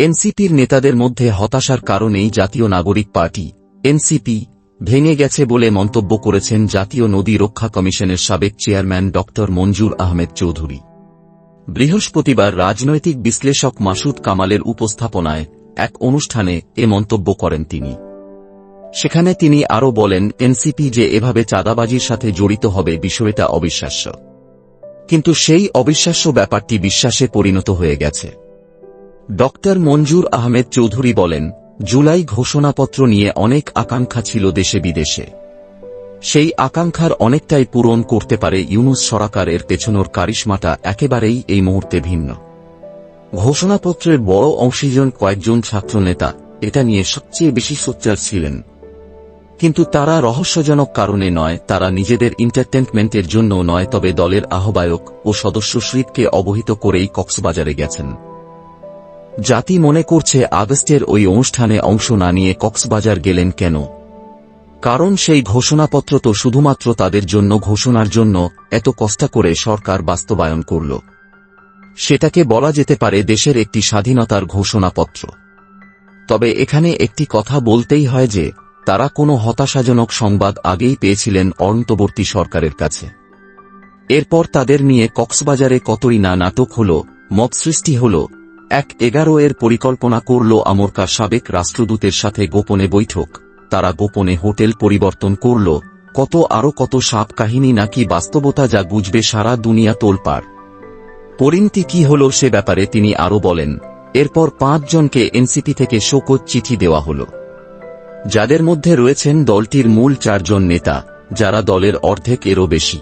এনসিপির নেতাদের মধ্যে হতাশার কারণেই জাতীয় নাগরিক পার্টি, এনসিপি, ভেঙে গেছে বলে মন্তব্য করেছেন জাতীয় নদী রক্ষা কমিশনের সাবেক চেয়ারম্যান ড. মঞ্জুর আহমেদ চৌধুরী। বৃহস্পতিবার রাজনৈতিক বিশ্লেষক মাসুদ কামালের উপস্থাপনায় এক অনুষ্ঠানে এ মন্তব্য করেন তিনি। সেখানে তিনি আরও বলেন, এনসিপি যে এভাবে চাঁদাবাজির সাথে জড়িত হবে বিষয়টা অবিশ্বাস্য। কিন্তু সেই অবিশ্বাস্য ব্যাপারটি বিশ্বাসে পরিণত হয়ে গেছে। ডক্টর মঞ্জুর আহমেদ চৌধুরী বলেন, জুলাই ঘোষণাপত্র নিয়ে অনেক আকাঙ্ক্ষা ছিল দেশে বিদেশে। সেই আকাঙ্ক্ষার অনেকটাই পূরণ করতে পারে ইউনুস সরকারের পেছনোর কারিশমাটা একেবারেই এই মুহূর্তে ভিন্ন। ঘোষণাপত্রের বড় অংশীজন কয়েকজন ছাত্রনেতা, এটা নিয়ে সবচেয়ে বেশি সোচ্চার ছিলেন। কিন্তু তারা রহস্যজনক কারণে নয়, তারা নিজেদের এন্টারটেনমেন্টের জন্য নয়, তবে দলের আহ্বায়ক ও সদস্য শ্রীপকে অবহিত করেই কক্সবাজারে গেছেন। জাতি মনে করছে আগস্টের ওই অনুষ্ঠানে অংশ না নিয়ে কক্সবাজার গেলেন কেন? কারণ সেই ঘোষণাপত্র তো শুধুমাত্র তাদের জন্য ঘোষণার জন্য এত কষ্ট করে সরকার বাস্তবায়ন করল। সেটাকে বলা যেতে পারে দেশের একটি স্বাধীনতার ঘোষণাপত্র। তবে এখানে একটি কথা বলতেই হয় যে, তারা কোনো হতাশাজনক সংবাদ আগেই পেয়েছিলেন অন্তর্বর্তী সরকারের কাছে। এরপর তাদের নিয়ে কক্সবাজারে কতই না নাটক হল, মত সৃষ্টি হল এক এগারো এর পরিকল্পনা করল আমরকা সাবেক রাষ্ট্রদূতের সাথে গোপনে বৈঠক। তারা গোপনে হোটেল পরিবর্তন করল। কত আরও কত সাপ কাহিনী নাকি বাস্তবতা যা বুঝবে সারা দুনিয়া তোলপাড়। পরিণতি কি হল সে ব্যাপারে তিনি আরও বলেন। এরপর পাঁচজনকে এনসিপি থেকে শোকজ চিঠি দেওয়া হল। যাদের মধ্যে রয়েছেন দলটির মূল চারজন নেতা, যারা দলের অর্ধেক এরও বেশি।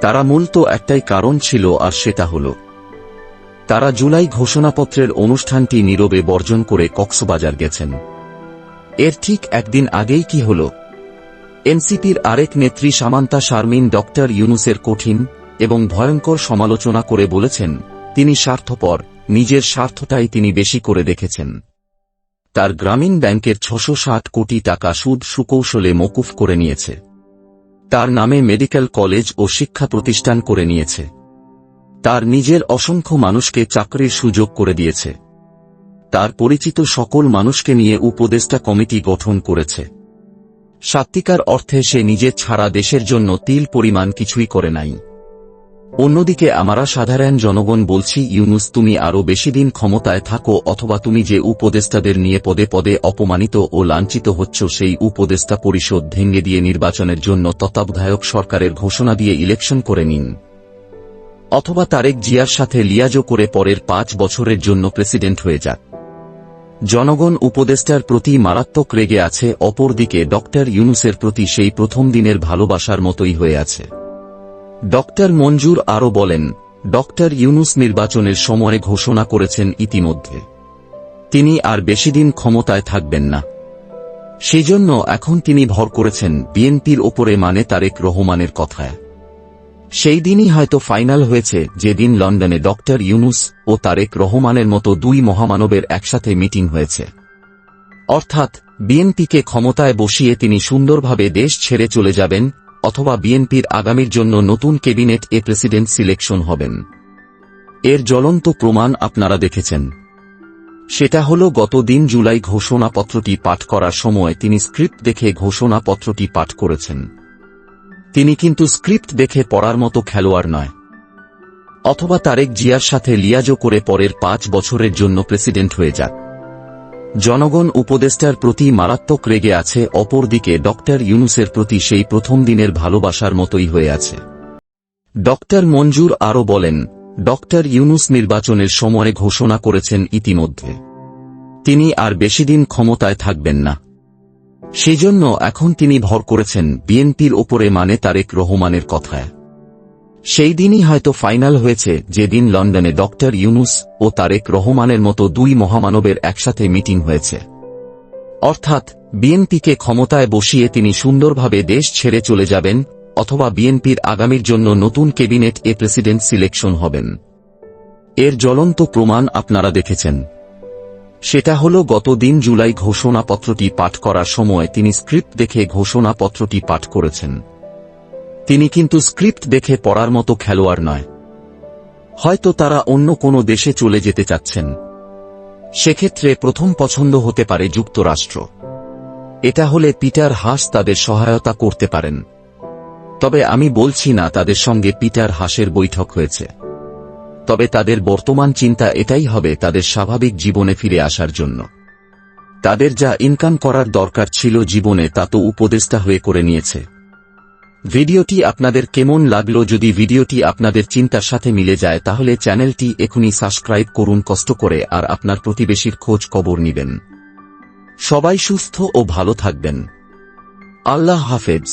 তারা মূল তো একটাই কারণ ছিল আর সেটা হল তারা জুলাই ঘোষণাপত্রের অনুষ্ঠানটি নীরবে বর্জন করে কক্সবাজার গেছেন। এর ঠিক একদিন আগেই কি হল? এনসিপির আরেক নেত্রী সামান্তা শারমিন ডক্টর ইউনুসের কঠিন এবং ভয়ঙ্কর সমালোচনা করে বলেছেন, তিনি স্বার্থপর, নিজের স্বার্থটাই তিনি বেশি করে দেখেছেন। তার গ্রামীণ ব্যাংকের ছশো কোটি টাকা সুদ সুকৌশলে মকুফ করে নিয়েছে। তার নামে মেডিকেল কলেজ ও শিক্ষা প্রতিষ্ঠান করে নিয়েছে। তার নিজের অসংখ্য মানুষকে চাকরির সুযোগ করে দিয়েছে। তার পরিচিত সকল মানুষকে নিয়ে উপদেষ্টা কমিটি গঠন করেছে। সাত্বিকার অর্থে সে নিজের ছাড়া দেশের জন্য তিল পরিমাণ কিছুই করে নাই। অন্যদিকে আমরা সাধারণ জনগণ বলছি, ইউনুস, তুমি আরও বেশি দিন ক্ষমতায় থাকো অথবা তুমি যে উপদেষ্টাদের নিয়ে পদে পদে অপমানিত ও লাঞ্ছিত হচ্ছ সেই উপদেষ্টা পরিষদ ভেঙে দিয়ে নির্বাচনের জন্য তত্ত্বাবধায়ক সরকারের ঘোষণা দিয়ে ইলেকশন করে নিন। অথবা তারেক জিয়ার সাথে লিয়াজো করে পরের পাঁচ বছরের জন্য প্রেসিডেন্ট হয়ে যাক জনগণ উপদেষ্টার প্রতি মারাত্মক রেগে আছে, অপরদিকে ডক্টর ইউনুসের প্রতি সেই প্রথম দিনের ভালোবাসার মতোই হয়ে আছে। ডক্টর মঞ্জুর আরও বলেন, ডক্টর ইউনুস নির্বাচনের সময় ঘোষণা করেছেন ইতিমধ্যে। তিনি আর বেশিদিন ক্ষমতায় থাকবেন না। সেজন্য এখন তিনি ভর করেছেন বিএনপির ওপরে মানে তারেক রহমানের কথায়। সেই দিনই হয়তো ফাইনাল হয়েছে, যেদিন লন্ডনে ডক্টর ইউনুস ও তারেক রহমানের মতো দুই মহামানবের একসাথে মিটিং হয়েছে। অর্থাৎ, বিএনপিকে ক্ষমতায় বসিয়ে তিনি সুন্দরভাবে দেশ ছেড়ে চলে যাবেন, অথবা বিএনপির আগামীর জন্য নতুন ক্যাবিনেট এ প্রেসিডেন্ট সিলেকশন হবেন। এর জ্বলন্ত প্রমাণ আপনারা দেখেছেন। সেটা হল গত দিন জুলাই ঘোষণাপত্রটি পাঠ করার সময় তিনি স্ক্রিপ্ট দেখে ঘোষণাপত্রটি পাঠ করেছেন। তিনি কিন্তু স্ক্রিপ্ট দেখে পড়ার মতো খেলোয়াড় নয়। অথবা তারেক জিয়ার সাথে লিয়াজো করে পরের পাঁচ বছরের জন্য প্রেসিডেন্ট হয়ে যাক। জনগণ উপদেষ্টার প্রতি মারাত্মক রেগে আছে, অপরদিকে ডক্টর ইউনুসের প্রতি সেই প্রথম দিনের ভালোবাসার মতোই হয়ে আছে। ডক্টর মঞ্জুর আরও বলেন, ডক্টর ইউনুস নির্বাচনের সময় ঘোষণা করেছেন ইতিমধ্যে। তিনি আর বেশি দিন ক্ষমতায় থাকবেন না। সেজন্য এখন তিনি ভর করেছেন বিএনপির ওপরে মানে তারেক রহমানের কথায়। সেই দিনই হয়তো ফাইনাল হয়েছে, যেদিন লন্ডনে ডক্টর ইউনুস ও তারেক রহমানের মতো দুই মহামানবের একসাথে মিটিং হয়েছে। অর্থাৎ, বিএনপিকে ক্ষমতায় বসিয়ে তিনি সুন্দরভাবে দেশ ছেড়ে চলে যাবেন, অথবা বিএনপির আগামীর জন্য নতুন ক্যাবিনেট এ প্রেসিডেন্ট সিলেকশন হবেন। এর জ্বলন্ত প্রমাণ আপনারা দেখেছেন। সেটা হল গত দিন জুলাই ঘোষণাপত্রটি পাঠ করার সময় তিনি স্ক্রিপ্ট দেখে ঘোষণাপত্রটি পাঠ করেছেন। তিনি কিন্তু স্ক্রিপ্ট দেখে পড়ার মতো খেলোয়াড় নয়। হয়তো তারা অন্য কোনো দেশে চলে যেতে চাচ্ছেন। সেক্ষেত্রে প্রথম পছন্দ হতে পারে যুক্তরাষ্ট্র। এটা হলে পিটার হাস তাদের সহায়তা করতে পারেন। তবে আমি বলছি না তাদের সঙ্গে পিটার হাসের বৈঠক হয়েছে। তবে তাদের বর্তমান চিন্তা এটাই হবে তাদের স্বাভাবিক জীবনে ফিরে আসার জন্য। তাদের যা ইনকাম করার দরকার ছিল জীবনে তা তো উপদেষ্টা হয়ে করে নিয়েছে। ভিডিওটি আপনাদের কেমন লাগল যদি ভিডিওটি আপনাদের চিন্তার সাথে মিলে যায় তাহলে চ্যানেলটি এখনই সাবস্ক্রাইব করুন কষ্ট করে আর আপনার প্রতিবেশীর খোঁজ খবর নিবেন। সবাই সুস্থ ও ভালো থাকবেন। আল্লাহ হাফেজ।